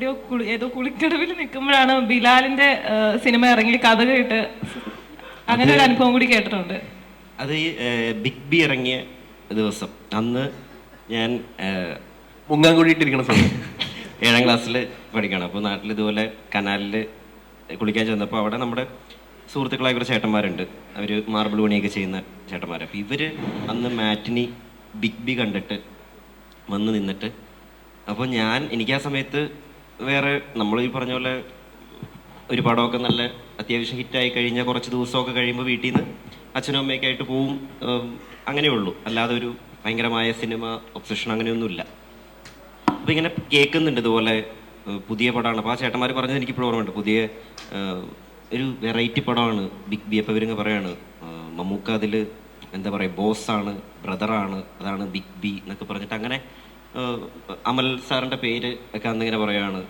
എവിടെയോ കുളി ഏതോ കുളിക്കടവിൽ നിൽക്കുമ്പോഴാണ് ബിലാലിന്റെ സിനിമ ഇറങ്ങി കഥ കേട്ട് അങ്ങനെ ഒരു അനുഭവം കൂടി കേട്ടിട്ടുണ്ട്. അത് ഈ ബിഗ് ബി ഇറങ്ങിയ ദിവസം. അന്ന് ഞാൻ മുങ്ങാൻ കൂടിയിട്ടിരിക്കണ സമയം. ഏഴാം ക്ലാസ്സിൽ പഠിക്കണം. അപ്പോൾ നാട്ടിൽ ഇതുപോലെ കനാലിൽ കുളിക്കാൻ ചെന്നപ്പോൾ അവിടെ നമ്മുടെ സുഹൃത്തുക്കളായ കുറച്ച് ചേട്ടന്മാരുണ്ട്. അവർ മാർബിൾ പണിയൊക്കെ ചെയ്യുന്ന ചേട്ടന്മാർ അപ്പോൾ ഇവർ അന്ന് മാറ്റിനി ബിഗ് ബി കണ്ടിട്ട് വന്ന് നിന്നിട്ട് അപ്പോൾ ഞാൻ എനിക്ക് ആ സമയത്ത് വേറെ നമ്മൾ ഈ പറഞ്ഞ പോലെ ഒരു പടമൊക്കെ നല്ല അത്യാവശ്യം ഹിറ്റായി കഴിഞ്ഞ കുറച്ച് ദിവസമൊക്കെ കഴിയുമ്പോൾ വീട്ടിൽ നിന്ന് അച്ഛനും അമ്മയൊക്കെ ആയിട്ട് പോവും. അങ്ങനെയേ ഉള്ളൂ. അല്ലാതെ ഒരു ഭയങ്കരമായ സിനിമ ഒബ്സഷൻ അങ്ങനെയൊന്നുമില്ല. അപ്പോൾ ഇങ്ങനെ കേൾക്കുന്നുണ്ട് ഇതുപോലെ പുതിയ പടമാണ്. അപ്പോൾ ആ ചേട്ടന്മാർ പറഞ്ഞത് എനിക്ക് ഇപ്പോഴും ഓർമ്മയുണ്ട്. പുതിയ ഒരു വെറൈറ്റി പടമാണ് ബിഗ് ബി അപ്പം ഇവരിങ്ങ് പറയാണ്. ഏഹ്, മമ്മൂക്ക അതിൽ എന്താ പറയുക ബോസാണ് ബ്രദറാണ് അതാണ് ബിഗ് ബി എന്നൊക്കെ പറഞ്ഞിട്ട് അങ്ങനെ അമൽ സാറിന്റെ പേര് ഒക്കെ അന്നിങ്ങനെ പറയുകയാണ്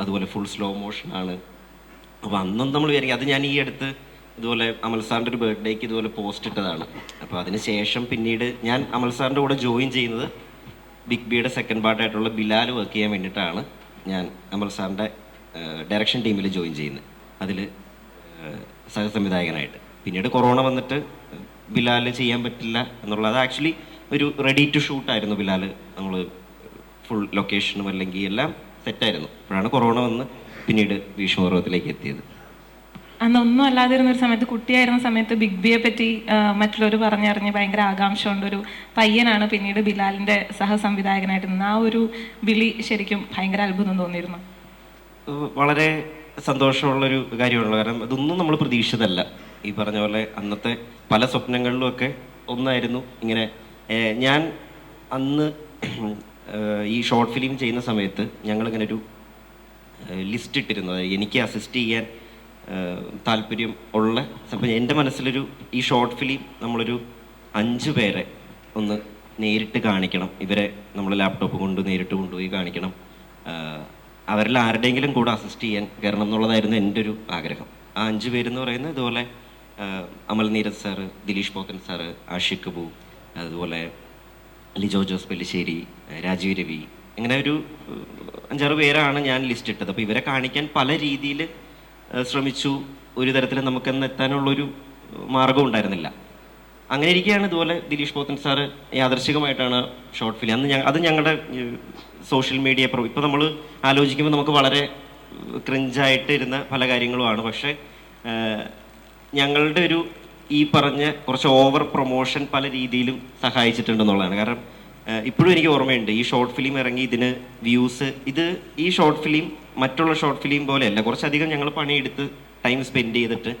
അതുപോലെ ഫുൾ സ്ലോ മോഷൻ ആണ്. അപ്പോൾ അന്നും നമ്മൾ വിചാരിക്കും അത് ഞാൻ ഈ അടുത്ത് ഇതുപോലെ അമൽ സാറിന്റെ ഒരു ബർത്ത്ഡേക്ക് ഇതുപോലെ പോസ്റ്റ് ഇട്ടതാണ്. അപ്പോൾ അതിന് ശേഷം പിന്നീട് ഞാൻ അമൽ സാറിന്റെ കൂടെ ജോയിൻ ചെയ്യുന്നത് ബിഗ് ബിയുടെ സെക്കൻഡ് പാർട്ടായിട്ടുള്ള ബിലാൽ വർക്ക് ചെയ്യാൻ വേണ്ടിയിട്ടാണ് ഞാൻ അമൽ സാറിന്റെ ഡയറക്ഷൻ ടീമിൽ ജോയിൻ ചെയ്യുന്നത്. അതിൽ സഹസംവിധായകനായിട്ട്. പിന്നീട് കൊറോണ വന്നിട്ട് ബിലാൽ ചെയ്യാൻ പറ്റില്ല എന്നുള്ളത് ആക്ച്വലി ഒരു റെഡി ടു ഷൂട്ടായിരുന്നു ബിലാൽ നമ്മൾ ഫുൾ ലൊക്കേഷനും അല്ലെങ്കിൽ എല്ലാം സെറ്റായിരുന്നു അപ്പോഴാണ് കൊറോണ വന്ന് പിന്നീട് ഭീഷ്മപർവത്തിലേക്ക് എത്തിയത്. അന്ന് ഒന്നും അല്ലാതിരുന്ന ഒരു സമയത്ത് കുട്ടിയായിരുന്ന സമയത്ത് ബിഗ് ബിയെ പറ്റി മറ്റുള്ളവർ പറഞ്ഞറിഞ്ഞ് ഭയങ്കര ആകാംക്ഷ കൊണ്ടൊരു ഒരു പയ്യനാണ് പിന്നീട് ബിലാലിന്റെ സഹസംവിധായകനായിട്ട് നിന്ന് ആ ഒരു വിളി ശരിക്കും ഭയങ്കര അത്ഭുതം തോന്നിയിരുന്നു. വളരെ സന്തോഷമുള്ളൊരു കാര്യമാണല്ലോ. കാരണം ഇതൊന്നും നമ്മൾ പ്രതീക്ഷിച്ചതല്ല. ഈ പറഞ്ഞ പോലെ അന്നത്തെ പല സ്വപ്നങ്ങളിലും ഒക്കെ ഒന്നായിരുന്നു ഇങ്ങനെ ഞാൻ അന്ന് ഈ ഷോർട്ട് ഫിലിം ചെയ്യുന്ന സമയത്ത് ഞങ്ങളിങ്ങനെ ഒരു ലിസ്റ്റ് ഇട്ടിരുന്നത്. എനിക്ക് അസിസ്റ്റ് ചെയ്യാൻ താല്പര്യം ഉള്ള അപ്പം എന്റെ മനസ്സിലൊരു ഈ ഷോർട്ട് ഫിലിം നമ്മളൊരു അഞ്ച് പേരെ ഒന്ന് നേരിട്ട് കാണിക്കണം. ഇവരെ നമ്മൾ ലാപ്ടോപ്പ് കൊണ്ട് നേരിട്ട് കൊണ്ടുപോയി കാണിക്കണം. അവരിൽ ആരുടെയെങ്കിലും കൂടെ അസിസ്റ്റ് ചെയ്യാൻ കയറണം എന്നുള്ളതായിരുന്നു എന്റെ ഒരു ആഗ്രഹം. ആ അഞ്ച് പേരെന്ന് പറയുന്നത് ഇതുപോലെ അമൽ നീരജ് സാറ് ദിലീഷ് പോക്കൻ സാറ് ആഷിഖ് ബു അതുപോലെ ലിജോ ജോസ് പെല്ലിശ്ശേരി രാജീവ് രവി ഇങ്ങനെ ഒരു അഞ്ചാറ് പേരാണ് ഞാൻ ലിസ്റ്റ് ഇട്ടത്. അപ്പോൾ ഇവരെ കാണിക്കാൻ പല രീതിയിൽ ശ്രമിച്ചു. ഒരു തരത്തിൽ നമുക്കെന്ന് എത്താനുള്ളൊരു മാർഗം ഉണ്ടായിരുന്നില്ല. അങ്ങനെ ഇരിക്കുകയാണ് ഇതുപോലെ ദിലീഷ് പോത്തൻ സാറ് യാദർശികമായിട്ടാണ് ഷോർട്ട് ഫിലിം അന്ന് അത് ഞങ്ങളുടെ സോഷ്യൽ മീഡിയ പ്രോ ഇപ്പോൾ നമ്മൾ ആലോചിക്കുമ്പോൾ നമുക്ക് വളരെ ക്രിഞ്ചായിട്ട് ഇരുന്ന പല കാര്യങ്ങളുമാണ്. പക്ഷേ ഞങ്ങളുടെ ഒരു ഈ പറഞ്ഞ കുറച്ച് ഓവർ പ്രൊമോഷൻ പല രീതിയിലും സഹായിച്ചിട്ടുണ്ടെന്നുള്ളതാണ്. കാരണം ഇപ്പോഴും എനിക്ക് ഓർമ്മയുണ്ട് ഈ ഷോർട്ട് ഫിലിം ഇറങ്ങി ഇതിന് വ്യൂസ് ഇത് ഈ ഷോർട്ട് ഫിലിം മറ്റുള്ള ഷോർട്ട് ഫിലിം പോലെയല്ല. കുറച്ചധികം ഞങ്ങൾ പണിയെടുത്ത് ടൈം സ്പെൻഡ് ചെയ്തിട്ട്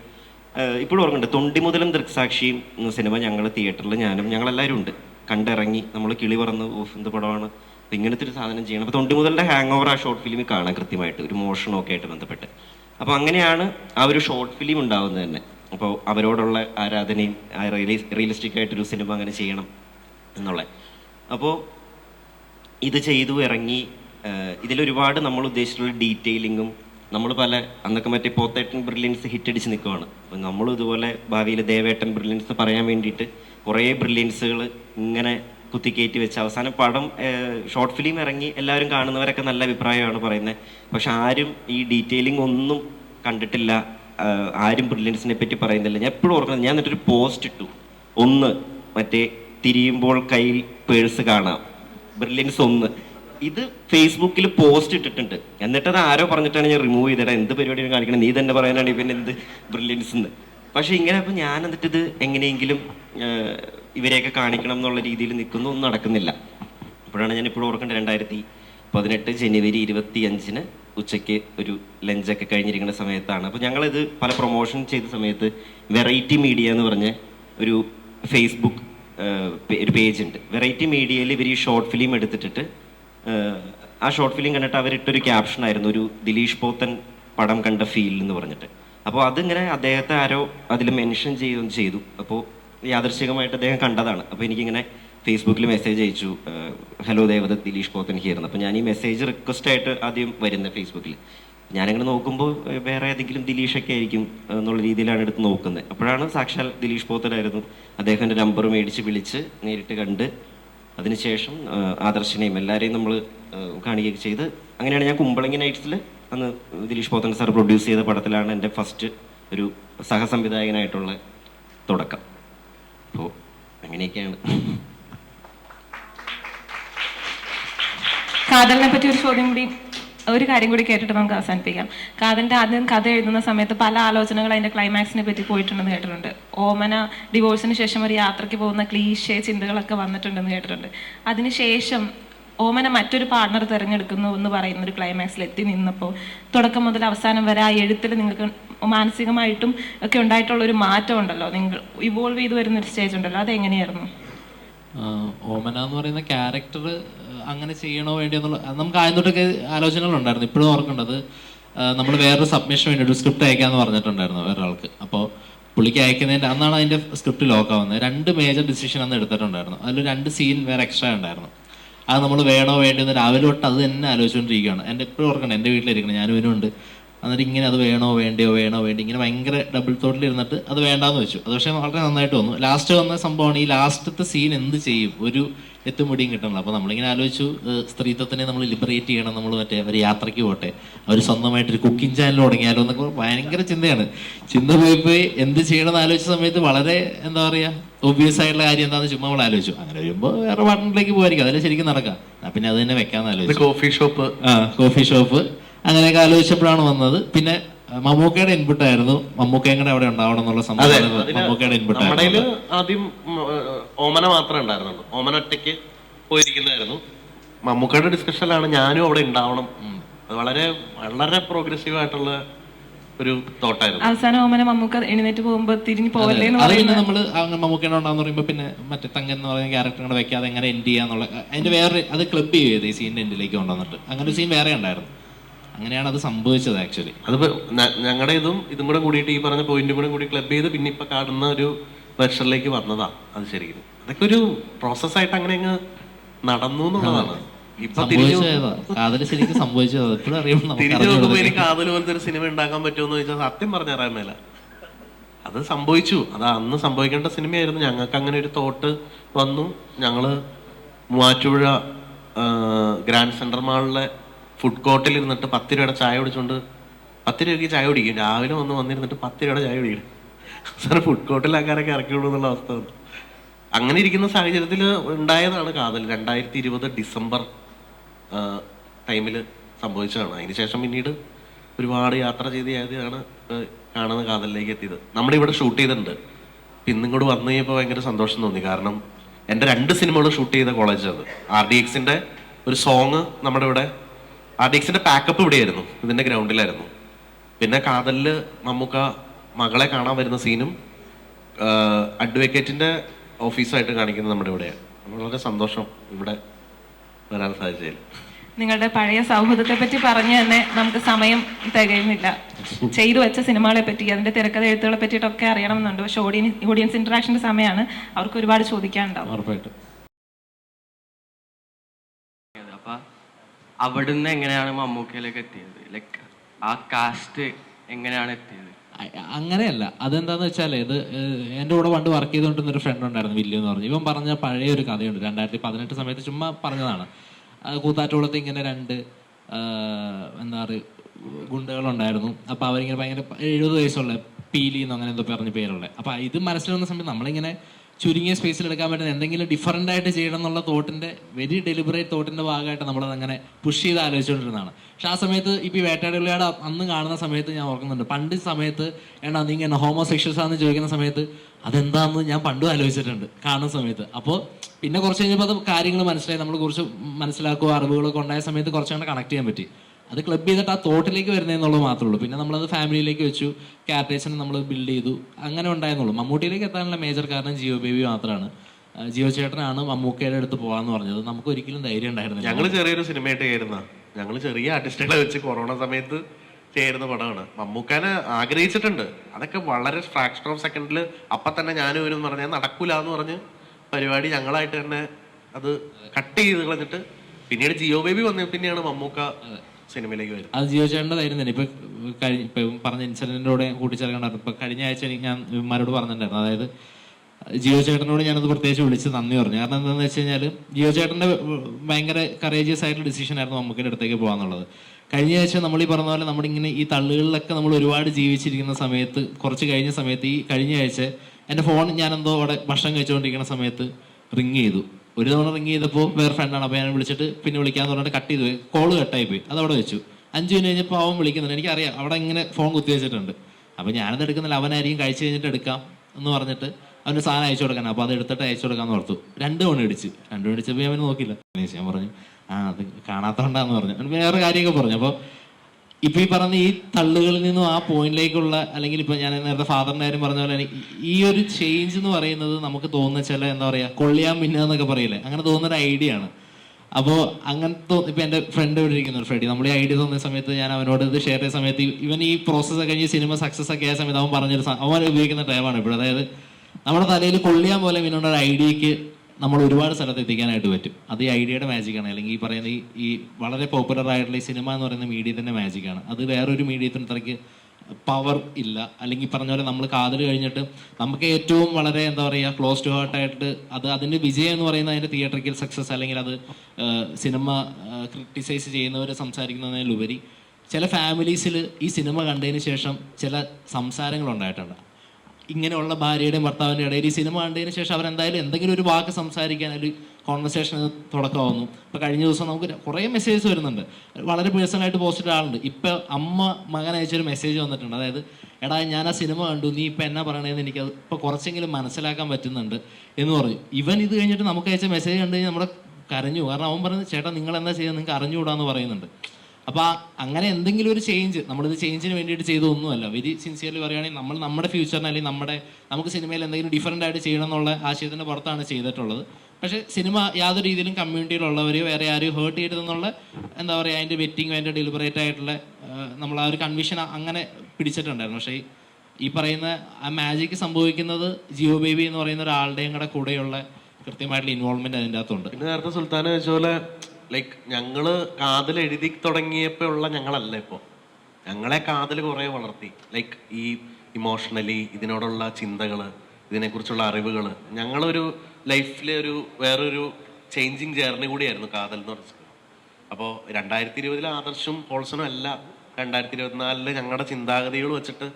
ഇപ്പോഴും ഓർമ്മയുണ്ട്. തൊണ്ടി മുതലും ദൃക്സാക്ഷിയും എന്ന സിനിമ ഞങ്ങൾ തിയേറ്ററിൽ ഞാനും ഞങ്ങളെല്ലാവരും ഉണ്ട്. കണ്ടിറങ്ങി നമ്മൾ കിളി പറന്ന് ഓഫ് എന്ത് പടമാണ്? അപ്പോൾ ഇങ്ങനത്തെ ഒരു സാധനം ചെയ്യണം. അപ്പോൾ തൊണ്ടി മുതലിന്റെ ഹാങ് ഓവർ ആ ഷോർട്ട് ഫിലിമിൽ കാണാം കൃത്യമായിട്ട്. ഒരു മോഷണമൊക്കെ ആയിട്ട് ബന്ധപ്പെട്ട്. അപ്പോൾ അങ്ങനെയാണ് ആ ഒരു ഷോർട്ട് ഫിലിം ഉണ്ടാവുന്നത് തന്നെ. അപ്പോൾ അവരോടുള്ള ആരാധനയും ആ റിയലിസ്റ്റിക് ആയിട്ടൊരു സിനിമ അങ്ങനെ ചെയ്യണം എന്നുള്ള. അപ്പോൾ ഇത് ചെയ്തു ഇറങ്ങി ഇതിലൊരുപാട് നമ്മൾ ഉദ്ദേശിച്ചിട്ടുള്ള ഡീറ്റെയിലിങ്ങും നമ്മൾ പല അന്നൊക്കെ മറ്റേ പോത്തേട്ടൻ ബ്രില്യൻസ് ഹിറ്റ് അടിച്ച് നിൽക്കുവാണ്. അപ്പം നമ്മളും ഇതുപോലെ ഭാവിയിൽ ദേവേട്ടൻ ബ്രില്യൻസ് പറയാൻ വേണ്ടിയിട്ട് കുറേ ബ്രില്യൻസുകൾ ഇങ്ങനെ കുത്തിക്കയറ്റി വെച്ച് അവസാനം പടം ഷോർട്ട് ഫിലിം ഇറങ്ങി എല്ലാവരും കാണുന്നവരൊക്കെ നല്ല അഭിപ്രായമാണ് പറയുന്നത്. പക്ഷെ ആരും ഈ ഡീറ്റെയിലിംഗ് ഒന്നും കണ്ടിട്ടില്ല. ആരും ബ്രില്യൻസിനെ പറ്റി പറയുന്നില്ല. ഞാൻ എപ്പോഴും ഓർക്കുന്നത് ഞാൻ എന്നിട്ടൊരു പോസ്റ്റ് ഇട്ടു. ഒന്ന് മറ്റേ തിരിയുമ്പോൾ കയ്യിൽ പേഴ്സ് കാണാം. ബ്രില്യൻസ് ഒന്ന്. ഇത് ഫേസ്ബുക്കിൽ പോസ്റ്റ് ഇട്ടിട്ടുണ്ട്. എന്നിട്ട് ആരോ പറഞ്ഞിട്ടാണ് ഞാൻ റിമൂവ് ചെയ്തത്. എന്ത് പരിപാടിയാണ് കാണിക്കണം? നീ തന്നെ പറയാനാണ് ഇവൻ എന്ത് ബ്രില്യൻസ് എന്ന് പക്ഷെ ഇങ്ങനെ അപ്പം ഞാൻ എന്നിട്ട് ഇത് എങ്ങനെയെങ്കിലും ഇവരെയൊക്കെ കാണിക്കണം എന്നുള്ള രീതിയിൽ നിൽക്കുന്നു. ഒന്നും നടക്കുന്നില്ല. അപ്പോഴാണ് ഞാൻ ഇപ്പോഴും ഓർക്കേണ്ടത് രണ്ടായിരത്തി പതിനെട്ട് ജനുവരി ഇരുപത്തി അഞ്ചിന് ഉച്ചയ്ക്ക് ഒരു ലഞ്ചൊക്കെ കഴിഞ്ഞിരിക്കുന്ന സമയത്താണ്. അപ്പോൾ ഞങ്ങളിത് പല പ്രൊമോഷൻ ചെയ്ത സമയത്ത് വെറൈറ്റി മീഡിയ എന്ന് പറഞ്ഞ ഒരു ഫേസ്ബുക്ക് ഒരു പേജ് ഉണ്ട്. വെറൈറ്റി മീഡിയയിൽ ഇവർ ഈ ഷോർട്ട് ഫിലിം എടുത്തിട്ടിട്ട് ആ ഷോർട്ട് ഫിലിം കണ്ടിട്ട് അവരിട്ടൊരു ക്യാപ്ഷനായിരുന്നു ഒരു ദിലീഷ് പോത്തൻ പടം കണ്ട ഫീൽ എന്ന് പറഞ്ഞിട്ട്. അപ്പോൾ അതിങ്ങനെ അദ്ദേഹത്തെ ആരോ അതിൽ മെൻഷൻ ചെയ്യുകയും ചെയ്തു. അപ്പോൾ യാദൃശികമായിട്ട് അദ്ദേഹം കണ്ടതാണ്. അപ്പോൾ എനിക്കിങ്ങനെ ഫേസ്ബുക്കിൽ മെസ്സേജ് അയച്ചു. ഹലോ ദേവത ദിലീഷ് പോത്തൻ ഹിയർന്ന് അപ്പോൾ ഞാൻ ഈ മെസ്സേജ് റിക്വസ്റ്റ് ആയിട്ട് ആദ്യം വരുന്നത് ഫേസ്ബുക്കിൽ ഞാനങ്ങനെ നോക്കുമ്പോൾ വേറെ ഏതെങ്കിലും ദിലീഷൊക്കെ ആയിരിക്കും എന്നുള്ള രീതിയിലാണ് എടുത്ത് നോക്കുന്നത് അപ്പോഴാണ് സാക്ഷാൽ ദിലീഷ് പോത്തനായിരുന്നു അദ്ദേഹത്തിന്റെ നമ്പർ മേടിച്ച് വിളിച്ച് നേരിട്ട് കണ്ട് അതിനുശേഷം ആദർശിനെയും എല്ലാവരെയും നമ്മൾ കാണുകയൊക്കെ ചെയ്ത് അങ്ങനെയാണ് ഞാൻ കുമ്പളങ്ങി നൈറ്റ്സിൽ അന്ന് ദിലീഷ് പോത്തൻ സാർ പ്രൊഡ്യൂസ് ചെയ്ത പടത്തിലാണ് എന്റെ ഫസ്റ്റ് ഒരു സഹസംവിധായകനായിട്ടുള്ള തുടക്കം. അപ്പോൾ അങ്ങനെയൊക്കെയാണ്. കാതലിനെ പറ്റി ഒരു ചോദ്യം കൂടി ഒരു കാര്യം കൂടി കേട്ടിട്ട് നമുക്ക് അവസാനിപ്പിക്കാം. കാതലിന്റെ ആദ്യം കഥ എഴുതുന്ന സമയത്ത് പല ആലോചനകൾ അതിന്റെ ക്ലൈമാക്സിനെ പറ്റി പോയിട്ടുണ്ടെന്ന് കേട്ടിട്ടുണ്ട്. ഓമന ഡിവോഴ്സിന് ശേഷം ഒരു യാത്രയ്ക്ക് പോകുന്ന ക്ലീശേ ചിന്തകളൊക്കെ വന്നിട്ടുണ്ടെന്ന് കേട്ടിട്ടുണ്ട്. അതിനുശേഷം ഓമന മറ്റൊരു പാർട്ണർ തിരഞ്ഞെടുക്കുന്നു എന്ന് പറയുന്ന ഒരു ക്ലൈമാക്സിൽ എത്തി നിന്നപ്പോൾ തുടക്കം മുതൽ അവസാനം വരെ ആ എഴുത്തിൽ നിങ്ങൾക്ക് മാനസികമായിട്ടും ഒക്കെ ഉണ്ടായിട്ടുള്ള ഒരു മാറ്റം ഉണ്ടല്ലോ. നിങ്ങൾ ഇവോൾവ് ചെയ്ത് വരുന്ന ഒരു സ്റ്റേജ് ഉണ്ടല്ലോ. അത് എങ്ങനെയായിരുന്നു ഓമന എന്ന് പറയുന്ന ക്യാരക്ടർ അങ്ങനെ ചെയ്യണോ വേണ്ടി എന്നുള്ള നമുക്ക് ആദ്യം തൊട്ടൊക്കെ ആലോചനകളുണ്ടായിരുന്നു. ഇപ്പോഴും ഓർക്കേണ്ടത് നമ്മൾ വേറൊരു സബ്മിഷൻ വേണ്ടി ഒരു സ്ക്രിപ്റ്റ് അയക്കാന്ന് പറഞ്ഞിട്ടുണ്ടായിരുന്നു വേറൊരാൾക്ക് അപ്പോൾ പുള്ളിക്ക് അയക്കുന്നതിന്റെ അന്നാണ് അതിന്റെ സ്ക്രിപ്റ്റ് ലോക്ക് ആവുന്നത്. രണ്ട് മേജർ ഡിസിഷൻ അന്ന് എടുത്തിട്ടുണ്ടായിരുന്നു. അതിൽ രണ്ട് സീൻ വേറെ എക്സ്ട്രാ ഉണ്ടായിരുന്നു. അത് നമ്മൾ വേണോ വേണ്ടിയെന്ന് രാവിലെ തൊട്ട് അത് തന്നെ ആലോചിച്ചുകൊണ്ടിരിക്കുകയാണ് എന്റെ എപ്പോഴും ഓർക്കണം എന്റെ വീട്ടിലിരിക്കണം ഞാനും ഇവനുണ്ട് എന്നിട്ട് ഇങ്ങനെ അത് വേണോ വേണ്ടയോ വേണോ വേണ്ടി ഇങ്ങനെ ഭയങ്കര ഡബിൾ തോട്ടിൽ ഇരുന്നിട്ട് അത് വേണ്ടാന്ന് വെച്ചു. അത് പക്ഷേ വളരെ നന്നായിട്ട് വന്നു. ലാസ്റ്റ് വന്ന സംഭവമാണ് ഈ ലാസ്റ്റത്തെ സീൻ എന്ത് ചെയ്യും? ഒരു എത്തുമുടിയും കിട്ടണം അപ്പോൾ നമ്മളിങ്ങനെ ആലോചിച്ചു സ്ത്രീത്വത്തിനെ നമ്മൾ ലിബറേറ്റ് ചെയ്യണം നമ്മൾ മറ്റേ ഒരു യാത്രയ്ക്ക് പോട്ടെ അവർ സ്വന്തമായിട്ടൊരു കുക്കിംഗ് ചാനൽ തുടങ്ങിയാലോ എന്നൊക്കെ ഭയങ്കര ചിന്തയാണ്. ചിന്ത പോയി പോയി എന്ത് ചെയ്യണമെന്ന് ആലോചിച്ച സമയത്ത് വളരെ എന്താ പറയുക ഒബ്വിയസ് ആയിട്ടുള്ള കാര്യം എന്താണെന്ന് ചുമ്മാ നമ്മൾ ആലോചിച്ചു. അങ്ങനെ വരുമ്പോൾ വേറെ പാർട്ട്ണറിലേക്ക് പോകായിരിക്കും അതല്ലേ ശരിക്കും നടക്കാം. പിന്നെ അത് തന്നെ വെക്കാന്ന് ഇത് ആലോചിച്ചു. കോഫി ഷോപ്പ് ആ കോഫി ഷോപ്പ് അങ്ങനെയൊക്കെ ആലോചിച്ചപ്പോഴാണ് വന്നത്. പിന്നെ മമ്മൂക്കയുടെ ഇൻപുട്ട് ആയിരുന്നു. മമ്മൂക്കയും കൂടെ അവിടെ ഉണ്ടാവണം എന്നുള്ള അതെ. സംഭവം മമ്മൂക്കയുടെ ഇൻപുട്ട് ആയിരുന്നു. ആദ്യം ഓമന മാത്രമേ ഉണ്ടായിരുന്നുള്ളൂ. ഓമന ഒറ്റയ്ക്ക് പോയിരിക്കുന്നതായിരുന്നു. മമ്മൂക്കയുടെ ഡിസ്കഷനിലാണ് ഞാനും അവിടെ ഉണ്ടാവണം. അത് വളരെ വളരെ പ്രോഗ്രസീവ് ആയിട്ടുള്ള ഒരു തോട്ടായിരുന്നു അവസാനം ഓമന മമ്മൂക്ക എഴുന്നേറ്റ് പോകുമ്പോൾ തിരിഞ്ഞു പോവല്ലേ എന്ന് അത്. നമ്മൾ അങ്ങനെ മമ്മൂക്കയുടെ ഉണ്ടാന്ന് പറയുമ്പോൾ പിന്നെ മറ്റേ തങ്കൻ എന്ന് പറയുന്ന ക്യാരക്ടർ കൂടെ വെക്കാതെ എങ്ങനെ എൻഡ് ചെയ്യാന്നുള്ള അതിന്റെ വേറെ അത് ക്ലബ് ചെയ്ത് ഈ സീനിന്റെ എൻഡിലേക്ക് കൊണ്ടുവന്നിട്ട്. അങ്ങനെ ഒരു സീൻ വേറെ ഉണ്ടായിരുന്നു. അങ്ങനെയാണ് അത് സംഭവിച്ചത് ആക്ച്വലി അത് ഞങ്ങളുടെ ഇതും ഇതും കൂടെ കൂടിയിട്ട് ഈ പറഞ്ഞ പോയിന്റും കൂടെ കൂടി ക്ലബ് ചെയ്ത് പിന്നെ ഇപ്പൊ കാണുന്ന ഒരു വെർഷനിലേക്ക് വന്നതാ അത് ശരിക്കും. അതൊക്കെ ഒരു പ്രോസസ്സായിട്ട് അങ്ങനെ അങ്ങ് നടന്നു എന്നുള്ളതാണ്. കാതൽ ശരിക്കും സംഭവിച്ചത്. നോക്കുമ്പോ. എനിക്ക് പോലത്തെ ഒരു സിനിമ ഉണ്ടാക്കാൻ പറ്റുമെന്ന് ചോദിച്ചാൽ സത്യം പറഞ്ഞറിയാൻ മേല. അത് സംഭവിച്ചു. അത് അന്ന് സംഭവിക്കേണ്ട സിനിമയായിരുന്നു. ഞങ്ങൾക്ക് അങ്ങനെ ഒരു തോട്ട് വന്നു. ഞങ്ങൾ മൂവാറ്റുപുഴ ഗ്രാൻഡ് സെന്റർ മാളിലെ ഫുഡ് കോർട്ടിൽ ഇരുന്നിട്ട് പത്ത് രൂപയുടെ ചായ കുടിച്ചുകൊണ്ട് പത്ത് രൂപയ്ക്ക് ചായ കുടിക്കും. രാവിലെ ഒന്ന് വന്നിരുന്നിട്ട് പത്ത് രൂപയുടെ ചായ കുടിക്കും. സാറ് ഫുഡ് കോർട്ടിൽ ആൾക്കാരൊക്കെ ഇറക്കിയുള്ളൂ എന്നുള്ള അവസ്ഥ വന്നു. അങ്ങനെ ഇരിക്കുന്ന സാഹചര്യത്തിൽ ഉണ്ടായതാണ് കാതൽ. രണ്ടായിരത്തി ഇരുപത് ഡിസംബർ ടൈമിൽ സംഭവിച്ചതാണ്. അതിനുശേഷം പിന്നീട് ഒരുപാട് യാത്ര ചെയ്ത് ആയതാണ് കാണുന്ന കാതലിലേക്ക് എത്തിയത്. നമ്മുടെ ഇവിടെ ഷൂട്ട് ചെയ്തിട്ടുണ്ട്. ഇന്നും കൂടെ വന്നു കഴിഞ്ഞപ്പോൾ ഭയങ്കര സന്തോഷം തോന്നി. കാരണം എന്റെ രണ്ട് സിനിമകൾ ഷൂട്ട് ചെയ്ത കോളേജാണ് ആർ ഡി എക്സിന്റെ ഒരു സോങ് നമ്മുടെ ഇവിടെ എക്സിന്റെ പാക്കപ്പ് ഇവിടെയായിരുന്നു. ഇതിന്റെ ഗ്രൗണ്ടിലായിരുന്നു പിന്നെ കാതലിൽ മമ്മൂക്ക മകളെ കാണാൻ വരുന്ന സീനും അഡ്വക്കേറ്റിന്റെ ഓഫീസായിട്ട് കാണിക്കുന്നത് നമ്മുടെ ഇവിടെയാണ്. വളരെ സന്തോഷം ഇവിടെ വരാൻ സാധിച്ചതിൽ. നിങ്ങളുടെ പഴയ സൗഹൃദത്തെ പറ്റി പറഞ്ഞു തന്നെ നമുക്ക് സമയം തികയുന്നില്ല. ചെയ്തു വെച്ച സിനിമകളെ പറ്റി അതിന്റെ തിരക്കഥ എഴുത്തുകളെ പറ്റിയിട്ടൊക്കെ അറിയണമെന്നുണ്ട്. പക്ഷെ ഓഡിയൻസ് ഓഡിയൻസ് ഇന്ററാക്ഷന്റെ സമയമാണ് അവർക്ക് ഒരുപാട് ചോദിക്കാനുണ്ടാവും. അവിടുന്ന് എങ്ങനെയാണ് മമ്മൂക്കയിലേക്ക് എത്തിയത്? ലൈക്ക് ആ കാസ്റ്റ് എങ്ങനെയാണ് എത്തിയത്? അങ്ങനെയല്ല. അതെന്താന്ന് വെച്ചാൽ ഇത് എന്റെ കൂടെ പണ്ട് വർക്ക് ചെയ്തുകൊണ്ടിരുന്ന ഒരു ഫ്രണ്ട് ഉണ്ടായിരുന്നു വില്ലു എന്ന് പറഞ്ഞു. ഇവൻ പറഞ്ഞ പഴയ ഒരു കഥയുണ്ട്. രണ്ടായിരത്തി പതിനെട്ട് സമയത്ത് ചുമ്മാ പറഞ്ഞതാണ്. ആ, കൂത്താട്ടുകുളത്ത് ഇങ്ങനെ രണ്ട് എന്താ പറയുക ഗുണ്ടകളുണ്ടായിരുന്നു. അപ്പൊ അവരിങ്ങനെ ഭയങ്കര എഴുപത് വയസ്സുള്ള പീലി എന്ന് അങ്ങനെ എന്തോ പറഞ്ഞ പേരുള്ള. അപ്പൊ ഇത് മനസ്സിലാവുന്ന വന്ന സമയത്ത് നമ്മളിങ്ങനെ ചുരുങ്ങിയ സ്പേസിൽ എടുക്കാൻ പറ്റുന്ന എന്തെങ്കിലും ഡിഫറന്റ് ആയിട്ട് ചെയ്യണം എന്നുള്ള തോട്ടിന്റെ വെരി ഡെലിബറേറ്റ് തോട്ടിന്റെ ഭാഗമായിട്ട് നമ്മളത് അങ്ങനെ പുഷ് ചെയ്ത് ആലോചിച്ചുകൊണ്ടിരുന്നതാണ്. പക്ഷെ ആ സമയത്ത് ഇപ്പോൾ ഈ വേട്ടാടുകളിയുടെ അന്ന് കാണുന്ന സമയത്ത് ഞാൻ ഓർക്കുന്നുണ്ട്. പണ്ട് സമയത്ത് ഏണ്ടാ നീ ഇങ്ങനെ ഹോമോസെക്ഷൽസ് ആണെന്ന് ചോദിക്കുന്ന സമയത്ത് അതെന്താന്ന്? ഞാൻ പണ്ടും ആലോചിച്ചിട്ടുണ്ട് കാണുന്ന സമയത്ത്. അപ്പോൾ പിന്നെ കുറച്ച് കഴിഞ്ഞപ്പോൾ അത് കാര്യങ്ങൾ മനസ്സിലായി. നമ്മൾ കുറച്ച് മനസ്സിലാക്കുക അറിവുകളൊക്കെ ഉണ്ടായ സമയത്ത് കുറച്ചുകൂടെ കണക്ട് ചെയ്യാൻ പറ്റി. അത് ക്ലബ് ചെയ്തിട്ട് ആ തോട്ടിലേക്ക് വരുന്നതെന്നുള്ളത് മാത്രമേ ഉള്ളൂ. പിന്നെ നമ്മളത് ഫാമിലിയിലേക്ക് വെച്ചു. ക്യാരക്ടേഴ്സിനെ നമ്മൾ ബിൽഡ് ചെയ്തു. അങ്ങനെ ഉണ്ടായെന്നുള്ളൂ. മമ്മൂട്ടിയിലേക്ക് എത്താനുള്ള മേജർ കാരണം ജിയോ ബേബി മാത്രമാണ് ജിയോ ചേട്ടനാണ് മമ്മൂക്കയുടെ അടുത്ത് പോകാന്ന് പറഞ്ഞത്. നമുക്ക് ഒരിക്കലും ധൈര്യം ഉണ്ടായിരുന്നില്ല. ഞങ്ങൾ ചെറിയൊരു സിനിമയായിട്ട് ചേരുന്ന ഞങ്ങൾ ചെറിയ ആർട്ടിസ്റ്റുകളെ വെച്ച് കൊറോണ സമയത്ത് ചേരുന്ന പടമാണ്. മമ്മൂക്കാനെ ആഗ്രഹിച്ചിട്ടുണ്ട്. അതൊക്കെ വളരെ ഫ്രാക്ഷൻ ഓഫ് സെക്കൻഡിൽ അപ്പം തന്നെ ഞാനും വരും എന്ന് പറഞ്ഞാൽ നടക്കൂല എന്ന് പറഞ്ഞ് പരിപാടി ഞങ്ങളായിട്ട് തന്നെ അത് കട്ട് ചെയ്ത് കളഞ്ഞിട്ട് പിന്നീട് ജിയോ ബേബി വന്ന. പിന്നെയാണ് മമ്മൂക്ക സിനിമയിലേക്ക് വരും. അത് ജിയോ ചേട്ടന്റെ ധൈര്യം തന്നെ. ഇപ്പൊ കഴിഞ്ഞ ഇപ്പൊ പറഞ്ഞ ഇൻസിഡന്റിലൂടെ കൂട്ടിച്ചേർക്കണ്ടായിരുന്നു ഇപ്പൊ കഴിഞ്ഞ ആഴ്ച എനിക്ക് ഞാൻ ഇവന്മാരോട് പറഞ്ഞിട്ടുണ്ടായിരുന്നു. അതായത് ജിയോ ചേട്ടനോട് ഞാനത് പ്രത്യേകിച്ച് വിളിച്ച് നന്ദി പറഞ്ഞു. കാരണം എന്താണെന്ന് വെച്ച് കഴിഞ്ഞാൽ ജിയോ ചേട്ടന്റെ ഭയങ്കര കറേജിയസ് ആയിട്ടുള്ള ഡിസിഷൻ ആയിരുന്നു നമുക്കിന്റെ അടുത്തേക്ക് പോകാന്നുള്ളത്. കഴിഞ്ഞ ആഴ്ച നമ്മൾ ഈ പറഞ്ഞ പോലെ നമ്മളിങ്ങനെ ഈ തള്ളുകളിലൊക്കെ നമ്മൾ ഒരുപാട് ജീവിച്ചിരിക്കുന്ന സമയത്ത് കുറച്ച് കഴിഞ്ഞ സമയത്ത് ഈ കഴിഞ്ഞ ആഴ്ച എന്റെ ഫോൺ ഞാനെന്തോ അവിടെ ഭക്ഷണം കഴിച്ചുകൊണ്ടിരിക്കുന്ന സമയത്ത് റിങ് ചെയ്തു. ഒരു തവണ റിങ് ചെയ്തപ്പോൾ വേറെ ഫ്രണ്ടാണ് അപ്പോൾ ഞാൻ വിളിച്ചിട്ട് പിന്നെ വിളിക്കാന്ന് പറഞ്ഞിട്ട് കട്ട് ചെയ്തു പോയി. കോൾ കട്ടായി പോയി. അത് അവിടെ വെച്ചു. അഞ്ച് മിനിറ്റ് കഴിഞ്ഞപ്പോൾ അവൻ വിളിക്കുന്നുണ്ട്. എനിക്കറിയാം. അവിടെ ഇങ്ങനെ ഫോൺ കുത്തി വെച്ചിട്ടുണ്ട്. അപ്പോൾ ഞാനത് എടുക്കുന്നില്ല. അവനായിരിക്കും കഴിച്ച് കഴിഞ്ഞിട്ട് എടുക്കാം എന്ന് പറഞ്ഞിട്ട് അവന്റെ സാധനം അയച്ചു കൊടുക്കാൻ. അപ്പോൾ അത് എടുത്തിട്ട് അയച്ചു കൊടുക്കാന്ന് ഓർത്തു. രണ്ട് മണി അടിച്ച് രണ്ട് മണി അടിച്ചപ്പോൾ അവൻ നോക്കില്ല ഞാൻ പറഞ്ഞു ആ അത് കാണാത്തോണ്ടാന്ന് പറഞ്ഞു. വേറെ കാര്യമൊക്കെ പറഞ്ഞു. അപ്പോൾ ഇപ്പൊ ഈ പറഞ്ഞ ഈ തള്ളുകളിൽ നിന്നും ആ പോയിന്റിലേക്കുള്ള അല്ലെങ്കിൽ ഇപ്പൊ ഞാൻ നേരത്തെ ഫാദറിന്റെ കാര്യം പറഞ്ഞ പോലെ ഈ ഒരു ചേഞ്ച് എന്ന് പറയുന്നത് നമുക്ക് തോന്നുന്ന ചില എന്താ പറയാ കൊള്ളിയാൻ പിന്നെ എന്നൊക്കെ പറയില്ലേ? അങ്ങനെ തോന്നുന്ന ഒരു ഐഡിയ ആണ്. അപ്പോൾ അങ്ങനത്തെ ഇപ്പൊ എന്റെ ഫ്രണ്ട് ഇവിടെ ഇരിക്കുന്നു ഫ്രണ്ടി. നമ്മൾ ഈ ഐഡിയ തോന്നിയ സമയത്ത് ഞാൻ അവനോട് ഇത് ഷെയർ ചെയ്ത സമയത്ത് ഇവൻ ഈ പ്രോസസ്സ് കഴിഞ്ഞ് സിനിമ സക്സസ് ഒക്കെ ആയ സമയത്ത് അവൻ പറഞ്ഞൊരു അവൻ ഉപയോഗിക്കുന്ന ടൈമാണ് ഇപ്പോൾ അതായത് നമ്മുടെ തലയിൽ കൊള്ളിയാൻ പോലെ ഇവനുള്ള ഒരു ഐഡിയക്ക് നമ്മൾ ഒരുപാട് സ്ഥലത്ത് എത്തിക്കാനായിട്ട് പറ്റും. അത് ഈ ഐഡിയയുടെ മാജിക്കാണ് അല്ലെങ്കിൽ ഈ പറയുന്ന ഈ വളരെ പോപ്പുലർ ആയിട്ടുള്ള ഈ സിനിമ എന്ന് പറയുന്ന മീഡിയത്തിന്റെ മാജിക്കാണ് അത് വേറൊരു മീഡിയത്തിന് അത്രയ്ക്ക് പവർ ഇല്ല. അല്ലെങ്കിൽ പറഞ്ഞ പോലെ നമ്മൾ കാതൽ കഴിഞ്ഞിട്ട് നമുക്ക് ഏറ്റവും വളരെ എന്താ പറയുക ക്ലോസ് ടു ഹാർട്ട് ആയിട്ട് അത് അതിന്റെ വിജയം എന്ന് പറയുന്നത് അതിന്റെ തിയേറ്ററിക്കൽ സക്സസ് അല്ലെങ്കിൽ അത് സിനിമ ക്രിട്ടിസൈസ് ചെയ്യുന്നവർ സംസാരിക്കുന്നതിലുപരി ചില ഫാമിലീസിൽ ഈ സിനിമ കണ്ടതിന് ശേഷം ചില സംസാരങ്ങൾ ഉണ്ടായിട്ടുണ്ട്. ഇങ്ങനെയുള്ള ഭാര്യയുടെയും ഭർത്താവിന്റെ ഇടയിൽ ഈ സിനിമ കണ്ടതിന് ശേഷം അവരെന്തായാലും എന്തെങ്കിലും ഒരു വാക്ക് സംസാരിക്കാൻ ഒരു കോൺവെർസേഷൻ തുടക്കമാവുന്നു. ഇപ്പോൾ കഴിഞ്ഞ ദിവസം നമുക്ക് കുറേ മെസ്സേജസ് വരുന്നുണ്ട്. വളരെ പേഴ്സണലായിട്ട് പോസ്റ്റ് ആളുണ്ട്. ഇപ്പം അമ്മ മകൻ അയച്ചൊരു മെസ്സേജ് വന്നിട്ടുണ്ട്. അതായത് എടാ ഞാൻ ആ സിനിമ കണ്ടു. നീ ഇപ്പം എന്നാ പറയണതെന്ന് എനിക്ക് അത് ഇപ്പോൾ കുറച്ചെങ്കിലും മനസ്സിലാക്കാൻ പറ്റുന്നുണ്ട്. എന്ന് പറഞ്ഞു ഇവൻ ഇത് കഴിഞ്ഞിട്ട് നമുക്ക് അയച്ച മെസ്സേജ് കണ്ടു കഴിഞ്ഞാൽ നമ്മുടെ കരഞ്ഞു കാരണം അവൻ പറയുന്നത് ചേട്ടാ നിങ്ങൾ എന്താ ചെയ്യുക നിങ്ങൾക്ക് അറിഞ്ഞുകൂടാന്ന് പറയുന്നുണ്ട്. അപ്പൊ അങ്ങനെ എന്തെങ്കിലും ഒരു ചേഞ്ച് നമ്മളിത് ചേഞ്ചിന് വേണ്ടിയിട്ട് ചെയ്തൊന്നുമല്ല. വെരി സിൻസിയർലി പറയുകയാണെങ്കിൽ നമ്മൾ നമ്മുടെ ഫ്യൂച്ചറിന് അല്ലെങ്കിൽ നമ്മുടെ നമുക്ക് സിനിമയിൽ എന്തെങ്കിലും ഡിഫറെന്റ് ആയിട്ട് ചെയ്യണം എന്നുള്ള ആശയത്തിന്റെ പുറത്താണ് ചെയ്തിട്ടുള്ളത്. പക്ഷേ സിനിമ യാതൊരു രീതിയിലും കമ്മ്യൂണിറ്റിയിലുള്ളവരെയോ വേറെ ആരെയും ഹേർട്ട് ചെയ്യരുതെന്നുള്ള എന്താ പറയുക അതിന്റെ വെറ്റിംഗ് അതിന്റെ ഡെലിബറേറ്റ് ആയിട്ടുള്ള നമ്മൾ ആ ഒരു കൺവിഷൻ അങ്ങനെ പിടിച്ചിട്ടുണ്ടായിരുന്നു. പക്ഷേ ഈ പറയുന്ന ആ മാജിക് സംഭവിക്കുന്നത് ജിയോ ബേബി എന്ന് പറയുന്ന ഒരാളുടെയും കൂടെ കൂടെയുള്ള കൃത്യമായിട്ടുള്ള ഇൻവോൾവ്മെന്റ് അതിന്റെ അകത്തുണ്ട്. പിന്നെ നേരത്തെ സുൽത്താൻ വെച്ച പോലെ ലൈക്ക് ഞങ്ങൾ കാതൽ എഴുതി തുടങ്ങിയപ്പോ ഉള്ള ഞങ്ങളല്ല ഇപ്പോ. ഞങ്ങളെ കാതൽ കുറെ വളർത്തി. ലൈക്ക് ഈ ഇമോഷണലി ഇതിനോടുള്ള ചിന്തകൾ ഇതിനെക്കുറിച്ചുള്ള അറിവുകൾ. ഞങ്ങളൊരു ലൈഫിലെ ഒരു വേറൊരു ചേഞ്ചിങ് ജേർണി കൂടിയായിരുന്നു കാതൽ എന്ന് പറഞ്ഞത് അപ്പോൾ രണ്ടായിരത്തി ഇരുപതിലെ ആദർശും പോൾസനും അല്ല രണ്ടായിരത്തി ഇരുപത്തിനാലിൽ ഞങ്ങളുടെ ചിന്താഗതികൾ വെച്ചിട്ട്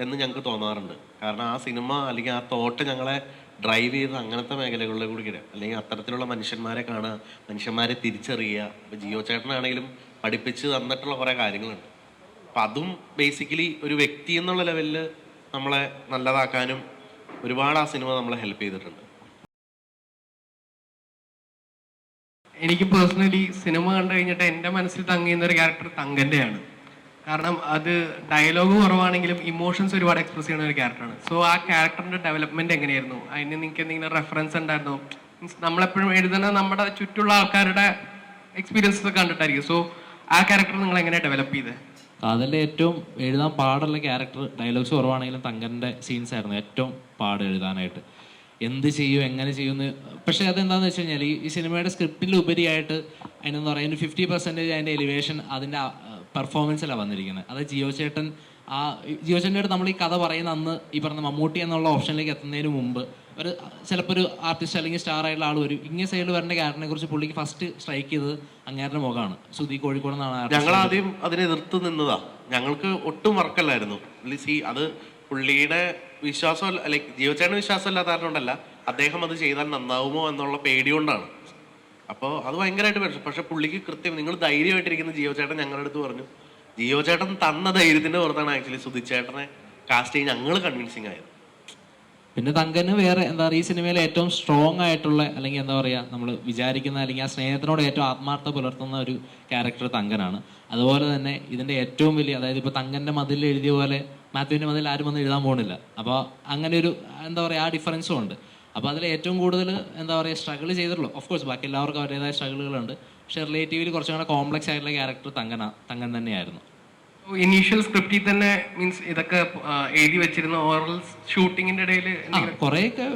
എന്ന് ഞങ്ങൾക്ക് തോന്നാറുണ്ട്. കാരണം ആ സിനിമ അല്ലെങ്കിൽ ആ തോട്ട് ഞങ്ങളെ ഡ്രൈവ് ചെയ്ത് അങ്ങനത്തെ മേഖലകളിലേക്ക് കൂടി കിട്ടുക അല്ലെങ്കിൽ അത്തരത്തിലുള്ള മനുഷ്യന്മാരെ കാണുക മനുഷ്യന്മാരെ തിരിച്ചറിയുക. ഇപ്പൊ ജിയോ ചേട്ടനാണെങ്കിലും പഠിപ്പിച്ച് തന്നിട്ടുള്ള കുറേ കാര്യങ്ങളുണ്ട്. അപ്പം അതും ബേസിക്കലി ഒരു വ്യക്തി എന്നുള്ള ലെവലിൽ നമ്മളെ നല്ലതാക്കാനും ഒരുപാട് ആ സിനിമ നമ്മളെ ഹെൽപ്പ് ചെയ്തിട്ടുണ്ട്. എനിക്ക് പേഴ്സണലി സിനിമ കണ്ടു കഴിഞ്ഞിട്ട് എന്റെ മനസ്സിൽ തങ്ങിയുന്ന ഒരു ക്യാരക്ടർ തങ്കന്റെയാണ്. കാരണം അത് ഡയലോഗ് കുറവാണെങ്കിലും ഇമോഷൻസ് ഒരുപാട് എക്സ്പ്രസ് ചെയ്യുന്ന ഒരു ക്യാരക്ടറാണ് സോ ആ ക്യാരക്ടറിന്റെ ഡെവലപ്മെന്റ് എങ്ങനെയായിരുന്നു? അതിന് നിങ്ങൾക്ക് എന്തെങ്കിലും റെഫറൻസ് ഉണ്ടായിരുന്നോ? മീൻസ് നമ്മളെപ്പോഴും എഴുതുന്ന നമ്മുടെ ചുറ്റുള്ള ആൾക്കാരുടെ എക്സ്പീരിയൻസസ് കണ്ടിട്ടായിരിക്കും. സോ ആ ക്യാരക്ടർ നിങ്ങൾ എങ്ങനെ ഡെവലപ്പ് ചെയ്തത് അതിൽ ഏറ്റവും എഴുതാൻ പാടുള്ള ക്യാരക്ടർ ഡയലോഗ്സ് കുറവാണെങ്കിലും തങ്കന്റെ സീൻസ് ആയിരുന്നു ഏറ്റവും പാട് എഴുതാനായിട്ട്. എന്ത് ചെയ്യും എങ്ങനെ ചെയ്യുമെന്ന്. പക്ഷേ അതെന്താന്ന് വെച്ച് കഴിഞ്ഞാൽ ഈ സിനിമയുടെ സ്ക്രിപ്റ്റിൽ ഉപരിയായിട്ട് അതിനെന്ന് പറയുന്നത് ഫിഫ്റ്റി പെർസെന്റേജ് അതിന്റെ എലിവേഷൻ അതിന്റെ പെർഫോമൻസിലാണ് വന്നിരിക്കുന്നത് അത് ജിയോ ചേട്ടൻ ആ ജിയോ ചേട്ടന്റെ നമ്മൾ ഈ കഥ പറയുന്ന അന്ന് ഈ പറഞ്ഞ മമ്മൂട്ടി എന്നുള്ള ഓപ്ഷനിലേക്ക് എത്തുന്നതിന് മുമ്പ് ഒരു ചിലപ്പോൾ ഒരു ആർട്ടിസ്റ്റ് അല്ലെങ്കിൽ സ്റ്റാർ ആയിട്ടുള്ള ആൾ വരും. ഇങ്ങനെ സൈഡിൽ വരേണ്ട ക്യാരക്ടറിനെ കുറിച്ച് പുള്ളിക്ക് ഫസ്റ്റ് സ്ട്രൈക്ക് ചെയ്തത് അങ്ങേരുടെ മുഖമാണ് സുധി കോഴിക്കോട് എന്നാണ്. ഞങ്ങൾ ആദ്യം അതിനെ എതിർത്ത് നിന്നതാ. ഞങ്ങൾക്ക് ഒട്ടും വർക്കല്ലായിരുന്നു. പുള്ളി സി അത് പുള്ളിയുടെ വിശ്വാസം ലൈക്ക് ജീവചേട്ടന് വിശ്വാസം ഇല്ലാത്ത കാരണമുണ്ടല്ല അദ്ദേഹം അത് ചെയ്താൽ നന്നാവുമോ എന്നുള്ള പേടി കൊണ്ടാണ്. അപ്പോൾ അത് ഭയങ്കരമായിട്ട് പ്രശ്നം പക്ഷെ പുള്ളിക്ക് കൃത്യം നിങ്ങൾ ധൈര്യമായിട്ടിരിക്കുന്ന ജിയോ ചേട്ടൻ ഞങ്ങളുടെ അടുത്ത് പറഞ്ഞു. ജിയോ ചേട്ടൻ തന്ന ധൈര്യത്തിന്റെ പുറത്താണ് ആക്ച്വലി സുധിച്ചേട്ടനെ കാസ്റ്റ് ചെയ്ത് ഞങ്ങൾ കൺവിൻസിങ് ആയത്. പിന്നെ തങ്കന് വേറെ എന്താ പറയുക ഈ സിനിമയിലെ ഏറ്റവും സ്ട്രോങ് ആയിട്ടുള്ള അല്ലെങ്കിൽ എന്താ പറയുക നമ്മൾ വിചാരിക്കുന്ന അല്ലെങ്കിൽ ആ സ്നേഹത്തിനോട് ഏറ്റവും ആത്മാർത്ഥ പുലർത്തുന്ന ഒരു ക്യാരക്ടർ തങ്കനാണ്. അതുപോലെ തന്നെ ഇതിന്റെ ഏറ്റവും വലിയ അതായത് ഇപ്പോൾ തങ്കന്റെ മതിൽ എഴുതിയ പോലെ മാത്യുവിന്റെ മതിൽ ആരും ഒന്നും എഴുതാൻ പോകുന്നില്ല. അപ്പോൾ അങ്ങനെ ഒരു എന്താ പറയുക ആ ഡിഫറൻസും ഉണ്ട്. അപ്പോൾ അതിൽ ഏറ്റവും കൂടുതൽ എന്താ പറയുക സ്ട്രഗിൾ ചെയ്തിട്ടുള്ളൂ. ഓഫ് കോഴ്സ് ബാക്കി എല്ലാവർക്കും അവരുടേതായ സ്ട്രഗിളുകളുണ്ട് പക്ഷേ റിലേറ്റീവ്ലി കുറച്ചും കൂടെ കോംപ്ലക്സ് ആയിട്ടുള്ള ക്യാരക്ടർ തങ്കന തങ്കൻ തന്നെയായിരുന്നു. ഇനീഷ്യൽ സ്ക്രിപ്റ്റിൽ തന്നെ മീൻസ് ഇതൊക്കെ എഴുതി വെച്ചിരുന്ന ഓറൽ ഷൂട്ടിങ്ങിന്റെ ഇടയിൽ കുറേയൊക്കെ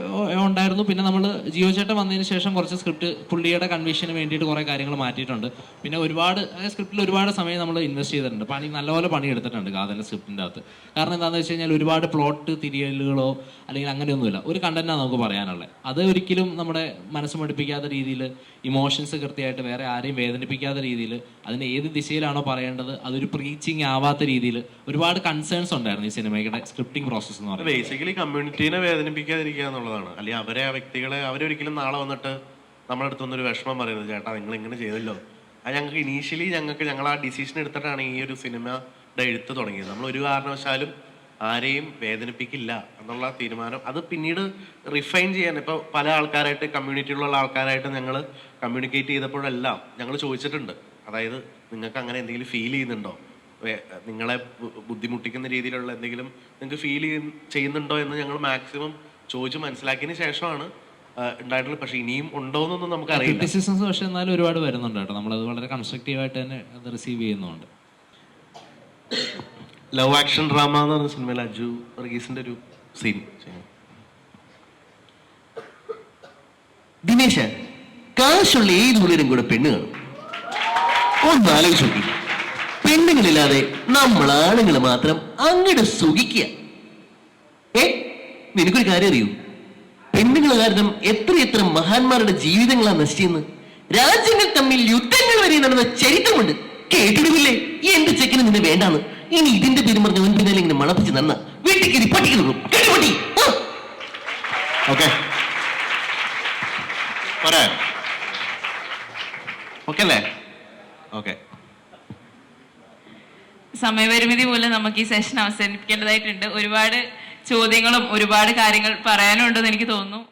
ഉണ്ടായിരുന്നു. പിന്നെ നമ്മൾ ജിയോ ചേട്ടൻ വന്നതിന് ശേഷം കുറച്ച് സ്ക്രിപ്റ്റ് പുള്ളിയുടെ കൺവീഷന് വേണ്ടിയിട്ട് കുറേ കാര്യങ്ങൾ മാറ്റിയിട്ടുണ്ട്. പിന്നെ ഒരുപാട് സ്ക്രിപ്റ്റിൽ ഒരുപാട് സമയം നമ്മൾ ഇൻവെസ്റ്റ് ചെയ്തിട്ടുണ്ട്. പണി നല്ലപോലെ പണി എടുത്തിട്ടുണ്ട് കാതല സ്ക്രിപ്റ്റിന്റെ അകത്ത്. കാരണം എന്താണെന്ന് വെച്ച് കഴിഞ്ഞാൽ ഒരുപാട് പ്ലോട്ട് തിരിയലുകളോ അല്ലെങ്കിൽ അങ്ങനെയൊന്നുമില്ല. ഒരു കണ്ടന്റാണ് നമുക്ക് പറയാനുള്ളത് അത് ഒരിക്കലും നമ്മുടെ മനസ്സ് മടുപ്പിക്കാത്ത രീതിയിൽ ഇമോഷൻസ് കൃത്യമായിട്ട് വേറെ ആരെയും വേദനിപ്പിക്കാത്ത രീതിയിൽ അതിന് ഏത് ദിശയിലാണോ പറയേണ്ടത് അതൊരു പ്രീച്ചിങ് ആവാത്ത രീതിയിൽ ഒരുപാട് കൺസേൺസ് ഉണ്ടായിരുന്നു ഈ സിനിമയുടെ സ്ക്രിപ്റ്റിംഗ് പ്രോസസ്സ് എന്ന് പറയുന്നത്. ബേസിക്കലി കമ്മ്യൂണിറ്റീനെ വേദനിപ്പിക്കാതിരിക്കുക എന്നുള്ളതാണ്. അല്ലെങ്കിൽ അവരെ ആ വ്യക്തികളെ അവരൊരിക്കലും നാളെ വന്നിട്ട് നമ്മുടെ അടുത്തൊന്നും ഒരു വിഷമം പറയുന്നത് ചേട്ടാ നിങ്ങൾ ഇങ്ങനെ ചെയ്തല്ലോ. അത് ഞങ്ങൾക്ക് ഇനീഷ്യലി ഞങ്ങൾക്ക് ഞങ്ങൾ ആ ഡിസിഷൻ എടുത്തിട്ടാണ് ഈ ഒരു സിനിമയുടെ എഴുത്ത് തുടങ്ങിയത്. നമ്മൾ ഒരു കാരണവശാലും ആരെയും വേദനിപ്പിക്കില്ല എന്നുള്ള തീരുമാനം. അത് പിന്നീട് റിഫൈൻ ചെയ്യാൻ ഇപ്പോൾ പല ആൾക്കാരായിട്ട് കമ്മ്യൂണിറ്റിയിലുള്ള ആൾക്കാരായിട്ട് ഞങ്ങൾ കമ്മ്യൂണിക്കേറ്റ് ചെയ്തപ്പോഴെല്ലാം ഞങ്ങൾ ചോദിച്ചിട്ടുണ്ട്. അതായത് നിങ്ങൾക്ക് അങ്ങനെ എന്തെങ്കിലും ഫീൽ ചെയ്യുന്നുണ്ടോ? നിങ്ങളെ ബുദ്ധിമുട്ടിക്കുന്ന രീതിയിലുള്ള എന്തെങ്കിലും നിങ്ങൾക്ക് ഫീൽ ചെയ്യുന്നുണ്ടോ എന്ന് ഞങ്ങൾ മാക്സിമം ചോദിച്ച് മനസ്സിലാക്കിയതിന് ശേഷമാണ് ഉണ്ടായിട്ടുള്ളത്. പക്ഷെ ഇനിയും ഉണ്ടോ എന്നൊന്നും നമുക്കറിയില്ല. ക്രിറ്റിസിസംസ് പക്ഷെ എന്നാലും ഒരുപാട് വരുന്നുണ്ട് കേട്ടോ. നമ്മളത് വളരെ കൺസ്ട്രക്റ്റീവായിട്ട് തന്നെ അത് റിസീവ് ചെയ്യുന്നുണ്ട്. ലവ് ആക്ഷൻ ഡ്രാമ എന്ന് പറഞ്ഞ സിനിമയിൽ അജു വർഗീസിന്റെ ഒരു സീൻ ദിനേശ കാശുള്ള ഏത് ഉള്ളിലും കൂടെ പെണ്ണ് കാണും? ഒന്ന് ആലോചിച്ച് നോക്കി. പെണ്ണുങ്ങളില്ലാതെ നമ്മൾ ആണുങ്ങൾ മാത്രം അങ്ങോട്ട് സുഖിക്കുക. ഏ? നിനക്കൊരു കാര്യം അറിയൂ? പെണ്ണുങ്ങൾ കാരണം എത്ര എത്ര മഹാന്മാരുടെ ജീവിതങ്ങളാണ് നശിച്ചെന്ന്. രാജ്യങ്ങൾ തമ്മിൽ യുദ്ധങ്ങൾ വരെ നടന്ന ചരിത്രമുണ്ട്. കേട്ടിടുമില്ലേ എന്റെ ചെക്കിന് നിന്നെ വേണ്ടാന്ന്. ഇനി ഇതിന്റെ പേര് പറഞ്ഞ മുൻപിൽ ഇങ്ങനെ മണപ്പിച്ച് നന്ന വീട്ടിൽ കയറി പട്ടിക്കുന്നു ആ ഓക്കെ. ഓക്കെ അല്ലേ? ഓക്കെ. സമയപരിമിതി മൂലം നമുക്ക് ഈ സെഷൻ അവസാനിപ്പിക്കേണ്ടതായിട്ടുണ്ട്. ഒരുപാട് ചോദ്യങ്ങളും ഒരുപാട് കാര്യങ്ങൾ പറയാനുണ്ടെന്ന് എനിക്ക് തോന്നുന്നു.